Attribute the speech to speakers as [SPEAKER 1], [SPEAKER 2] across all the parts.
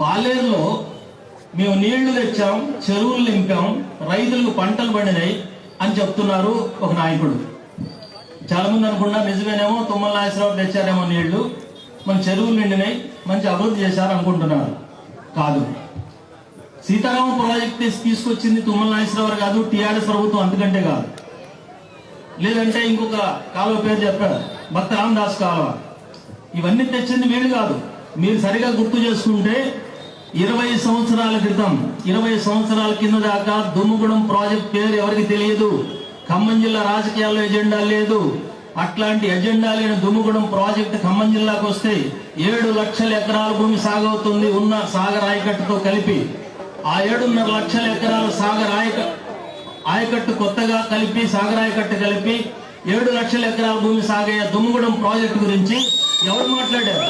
[SPEAKER 1] పాలేరులో మేము నీళ్ళు తెచ్చాం చెరువులు నింపాం రైతులకు పంటలు పండినాయి అని చెప్తున్నారు ఒక నాయకుడు. చాలా మంది అనుకున్నా నిజమేనేమో తుమ్మల నాగేశ్వరరావు తెచ్చారేమో నీళ్ళు మన చెరువులు నిండినాయి మంచి అభివృద్ధి చేశారు అనుకుంటున్నారు. కాదు. సీతారామ ప్రాజెక్ట్ తీసుకొచ్చింది తుమ్మల నాగేశ్వరరావు కాదు టీఆర్ఎస్ ప్రభుత్వం అందుకంటే కాదు. లేదంటే ఇంకొక కాలువ పేరు చెప్పారు భక్త రామదాస్ కాలువ. ఇవన్నీ తెచ్చింది మీరు కాదు. మీరు సరిగా గుర్తు చేసుకుంటే ఇరవై సంవత్సరాల క్రితం ఇరవై సంవత్సరాల కింద దాకా దుమ్ముగూడెం ప్రాజెక్ట్ పేరు ఎవరికి తెలియదు? ఖమ్మం జిల్లా రాజకీయాల్లో ఎజెండా లేదు. అట్లాంటి ఎజెండా లేని దుమ్ముగూడెం ప్రాజెక్ట్ ఖమ్మం జిల్లాకు వస్తే ఏడు లక్షల ఎకరాల భూమి సాగవుతుంది ఉన్న సాగర్ ఆయకట్టుతో కలిపి. ఆ ఏడున్నర లక్షల ఎకరాల సాగర్ ఆయక ఆయకట్టు కొత్తగా కలిపి సాగర్ ఆయకట్టు కలిపి ఏడు లక్షల ఎకరాల భూమి సాగే దుమ్ముగూడెం ప్రాజెక్టు గురించి ఎవరు మాట్లాడారు?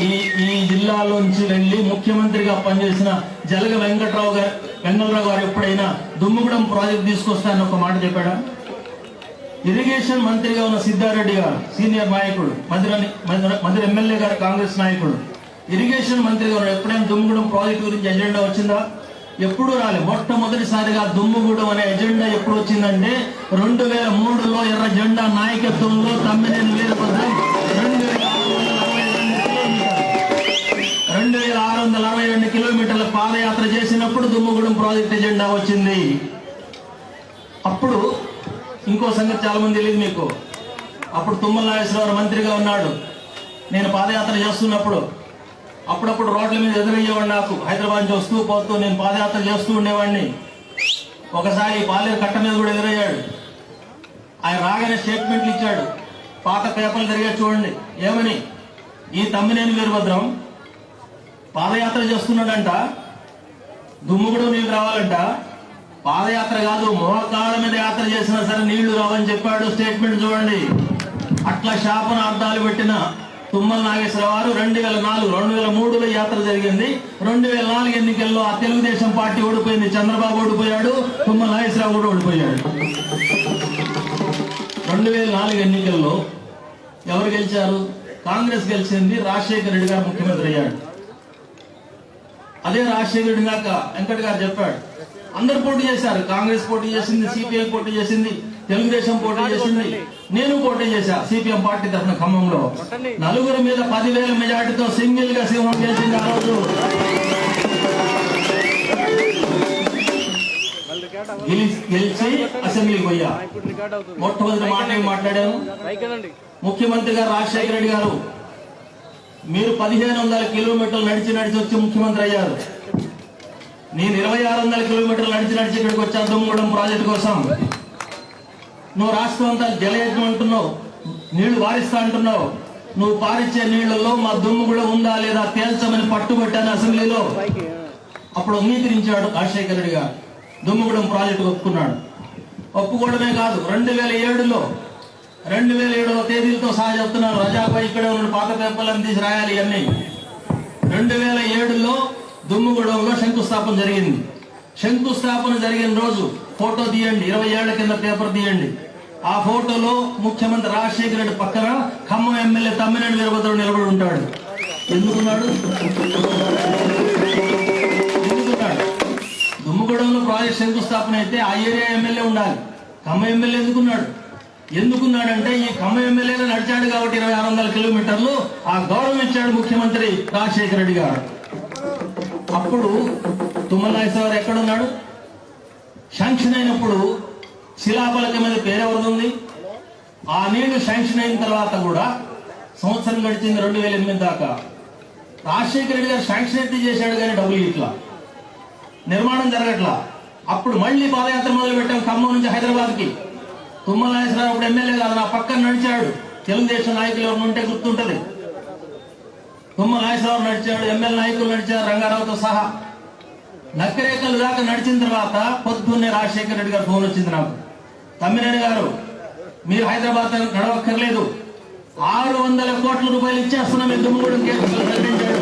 [SPEAKER 1] ఈ ఈ జిల్లాలోంచి వెళ్ళి ముఖ్యమంత్రిగా పనిచేసిన జలగ వెంకట్రావు గారు వెంగళరావు గారు ఎప్పుడైనా దుమ్ముగూడెం ప్రాజెక్ట్ తీసుకొస్తానని ఒక మాట చెప్పాడా? ఇరిగేషన్ మంత్రిగా ఉన్న సిద్ధారెడ్డి గారు సీనియర్ నాయకుడు మంత్రి మంత్రి ఎమ్మెల్యే గారు కాంగ్రెస్ నాయకుడు. ఇరిగేషన్ మంత్రిగా ఉన్న ఎప్పుడైనా దుమ్ముగూడెం ప్రాజెక్ట్ గురించి ఎజెండా వచ్చిందా? ఎప్పుడు రాలే. మొట్టమొదటిసారిగా దుమ్ముగూడెం అనే ఎజెండా ఎప్పుడు వచ్చిందంటే రెండు వేల మూడులో ఎర్ర జెండా నాయకత్వంలో తమ్మినేని వీరభద్రం వచ్చింది. అప్పుడు ఇంకో సంగతి చాలా మంది తెలియదు మీకు. అప్పుడు తుమ్మల నాగేశ్వరరావు మంత్రిగా ఉన్నాడు. నేను పాదయాత్ర చేస్తున్నప్పుడు అప్పుడప్పుడు రోడ్ల మీద ఎదురయ్యేవాడు నాకు. హైదరాబాద్ నుంచి వస్తూ పోతూ నేను పాదయాత్ర చేస్తూ ఉండేవాడిని. ఒకసారి పాలేరు కట్ట మీద కూడా ఎదురయ్యాడు. ఆయన రాగానే స్టేట్మెంట్లు ఇచ్చాడు. పాత పేపర్లు తిరిగా చూడండి. ఏమని? ఈ తమ్మినేని వీరభద్రం. పాదయాత్ర చేస్తున్నాడంట. దుమ్ముగుడు నీకు రావాలంట. పాదయాత్ర కాదు మోకాళ్ళ మీద యాత్ర చేసినా సరే నీళ్ళు రావని చెప్పాడు. స్టేట్మెంట్ చూడండి. అట్లా శాపన అర్థాలు పెట్టిన తుమ్మల నాగేశ్వర వారు రెండు వేల నాలుగు రెండు వేల మూడులో యాత్ర జరిగింది. రెండు వేల నాలుగు ఎన్నికల్లో ఆ తెలుగుదేశం పార్టీ ఓడిపోయింది. చంద్రబాబు ఓడిపోయాడు తుమ్మల నాగేశ్వరరావు కూడా ఓడిపోయాడు. రెండు వేల నాలుగు ఎన్నికల్లో ఎవరు గెలిచారు? కాంగ్రెస్ గెలిచింది రాజశేఖర రెడ్డి గారు ముఖ్యమంత్రి అయ్యాడు. అదే రాజశేఖర రెడ్డి గాక వెంకట్ గారు చెప్పాడు. అందరు పోటీ చేశారు. కాంగ్రెస్ పోటీ చేసింది సిపిఐ పోటీ చేసింది తెలుగుదేశం పోటీ చేసింది. నేను పోటీ చేశా సిపిఎం పార్టీ తరఫున ఖమ్మంలో. నలుగురు మీద పదివేల మెజార్టీతో సింగిల్గా సింహం గెలిచింది ఆ రోజు. గెలిచి అసెంబ్లీకి పోయా. మొట్టమొదటి మాట మాట్లాడాను. ముఖ్యమంత్రి గారు రాజశేఖర రెడ్డి గారు మీరు పదిహేను వందల కిలోమీటర్లు నడిచి నడిచి వచ్చి ముఖ్యమంత్రి అయ్యారు. నేను ఇరవై ఆరు వందల కిలోమీటర్లు నడిచి నడిచి ఇక్కడికి వచ్చా దుమ్మగూడెం ప్రాజెక్టు కోసం. నువ్వు రాష్ట్రం అంతా జలయజ్ఞం అంటున్నావు నీళ్ళు వారిస్తా అంటున్నావు. నువ్వు పారిచ్చే నీళ్ళలో మా దుమ్ము కూడా ఉందా లేదా తేల్చమని పట్టుబట్టాను అసెంబ్లీలో. అప్పుడు అంగీకరించాడు రాజశేఖర రెడ్డి గారు. దుమ్ముగూడెం ప్రాజెక్టు ఒప్పుకున్నాడు. ఒప్పుకోవడమే కాదు రెండు వేల ఏడులో రెండు వేల ఏడవ తేదీలతో సహా చెప్తున్నాను. రజాపై ఇక్కడే ఉన్న పాత పేపర్లను తీసి రాయాలి ఇవన్నీ. రెండు వేల ఏడులో దుమ్ముగూడెంలో శంకుస్థాపన జరిగింది. శంకుస్థాపన జరిగిన రోజు ఫోటో తీయండి. ఇరవై ఏళ్ళ కింద పేపర్ తీయండి. ఆ ఫోటోలో ముఖ్యమంత్రి రాజశేఖర రెడ్డి పక్కన ఖమ్మం ఎమ్మెల్యే తమ్మినేని వీరభద్రం నిలబడి ఉంటాడు. ఎందుకున్నాడు? ఎందుకున్నాడు? దుమ్ముగూడెంలో ప్రాజెక్ట్ శంకుస్థాపన అయితే ఆ ఏరియా ఎమ్మెల్యే ఉండాలి. ఖమ్మం ఎమ్మెల్యే ఎందుకున్నాడు? ఎందుకున్నాడంటే ఈ ఖమ్మం ఎమ్మెల్యేనే నడిచాడు కాబట్టి ఇరవై ఆరు వందల కిలోమీటర్లు ఆ గౌరవం ఇచ్చాడు ముఖ్యమంత్రి రాజశేఖర రెడ్డి గారు. అప్పుడు తుమ్మల నాగేశ్వరరావు ఎక్కడున్నాడు? శాంక్షన్ అయినప్పుడు శిలాపలక మీద పేరెవరిది ఆ నీళ్ళు శాంక్షన్ అయిన తర్వాత కూడా సంవత్సరం గడిచింది రెండు వేల ఎనిమిది దాకా. రాజశేఖర రెడ్డి గారు శాంక్షన్ అయితే చేశాడు కానీ డబ్బులు ఇట్లా. నిర్మాణం జరగట్లా. అప్పుడు మళ్ళీ పాదయాత్ర మొదలు పెట్టాం ఖమ్మం నుంచి హైదరాబాద్కి తుమ్మల నాగేశ్వరరావు అప్పుడు ఎమ్మెల్యే కాదు నా పక్కన నడిచాడు. తెలుగుదేశం నాయకులు ఎవరు ఉంటే గుర్తుంటది. తుమ్మ నాగేశ్వరరావు నడిచాడు ఎమ్మెల్యే నాయకులు నడిచారు రంగారావుతో సహా. నక్కరేకలు దాకా నడిచిన తర్వాత పొద్దున్నే రాజశేఖర రెడ్డి గారు ఫోన్ వచ్చింది నాకు. తమ్మినేని గారు మీరు హైదరాబాద్ నడవక్కర్లేదు. ఆరు వందల కోట్ల రూపాయలు ఇచ్చేస్తున్నాం ఈ దుమ్ముగూడెం కేసులో ప్రకటించాడు